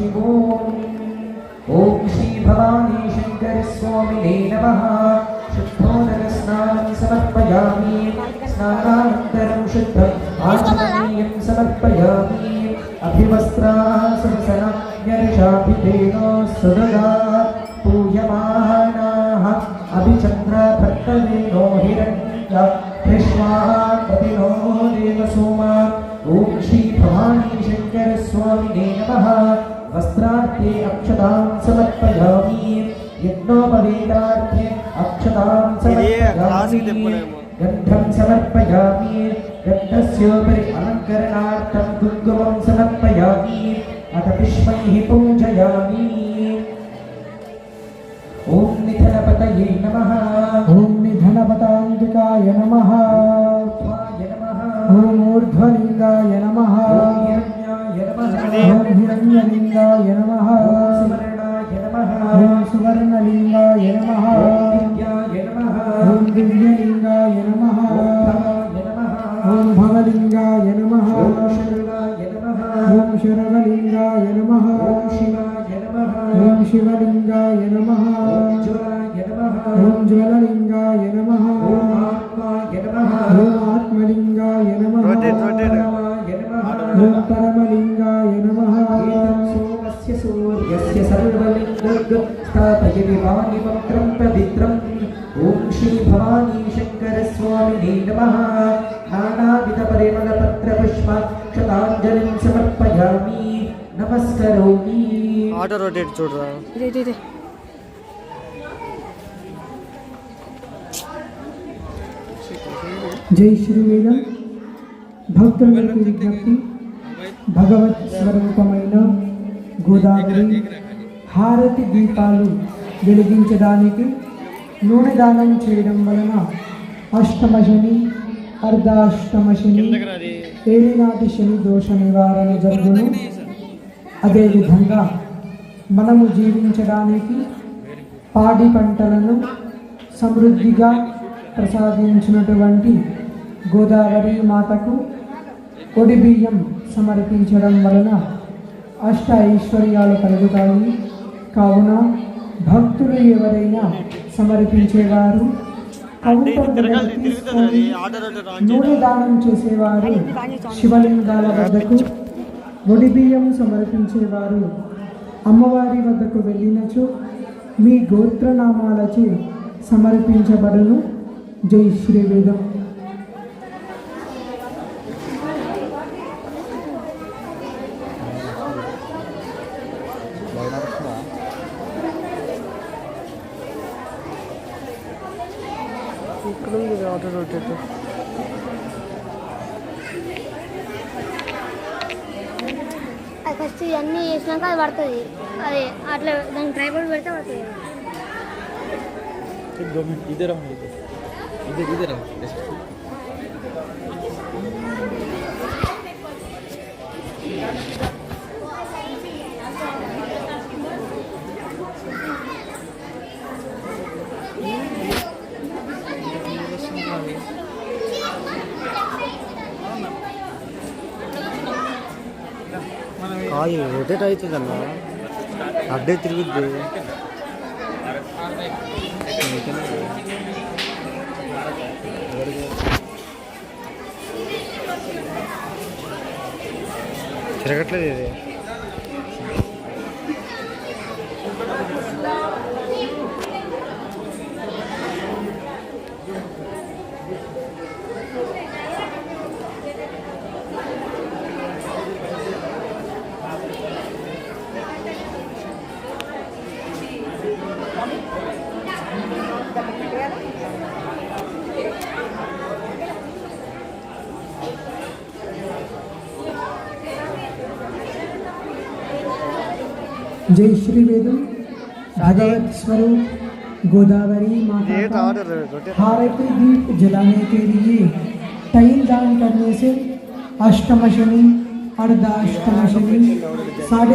शिवो ॐ श्री भवानी शङ्करस्वामिने नमः। शुद्धोदकस्नानं समर्पयामि। स्नानानन्तरं शुद्धम् आचमनीयं समर्पयामि। अभिवस्त्रासनसनज्ञर्षाभिधेन सुदगा पूयमानाः अभिचन्द्रभक्तदेनो हिरण्य कृष्णापतिनो देवसोमा वस्त्रार्थे अक्षतां समर्पयामि यज्ञोपवेदार्थे अक्षतां समर्पयामि गन्धं समर्पयामि गन्धस्योपरि अलङ्करणार्थं कुङ्कुमं समर्पयामि अथ पुष्पैः पूजयामि ॐ निधनपतये नमः ॐ निधनपतान्तिकाय नमः ॐ नमः ॐ ऊर्ध्वलिङ्गाय नमः ॐ हिरण्याय లింగాయ నమ. ఓం సువర్ణలింగాయ నమ. ఓం దివ్యలింగాయ నమ. ఓం భవలింగాయ నమ. ఓం శరవలింగాయ నమ. ఓం శివలింగాయ నమ. ఓం జ్వలలింగ स्थापयति वाणिमन्त्रं पवित्रम् ॐ श्री भवानी शङ्करस्वामिने नमः नानाविधपरिमलपत्रपुष्पाक्षताञ्जलिं समर्पयामि नमस्करोमि ఆటో రొటేట్ చూడరా ఇదే ఇదే ఇదే జై శ్రీవేదం భక్తులకు విజ్ఞప్తి భగవత్ స్వరూపమైన గోదావరి హారతి దీపాలు వెలిగించడానికి నూనె దానం చేయడం వలన అష్టమశని అర్ధాష్టమశని శని ఏలినాటి శని దోష నివారణ జరుగును. అదేవిధంగా మనము జీవించడానికి పాడి పంటలను సమృద్ధిగా ప్రసాదించినటువంటి గోదావరి మాతకు ఒడి బియ్యం సమర్పించడం వలన అష్ట ఐశ్వర్యాలు కలుగుతాయి. కావున భక్తులు ఎవరైనా సమర్పించేవారు నూనె దానం చేసేవారు శివలింగాల వద్దకు ఒడి బియ్యం సమర్పించేవారు. అమ్మవారి వద్దకు వెళ్ళినచో మీ గోత్రనామాలచే సమర్పించబడును. జై శ్రీవేదం. ఇక్కడ ఉంది ఆటో రొటేట్ అది ఫస్ట్ ఇవన్నీ చేసినాక అది పడుతుంది. అది అట్లా దానికి ట్రైపోర్డ్ పెడితే పడుతుంది. ఇద్దరు ఇద్దరు ఇద్దరు కాదు రొటేట్ అవుతుందన్న. అడ్డే తిరుగుద్ది. తిరగట్లేదు ఇది. जय श्री वेदम भगवत स्वरूप गोदावरी माता ये तो दीप जलाने के लिए टाइम दान करने से अष्टम शनि अर्धाष्टम शनि साढ़े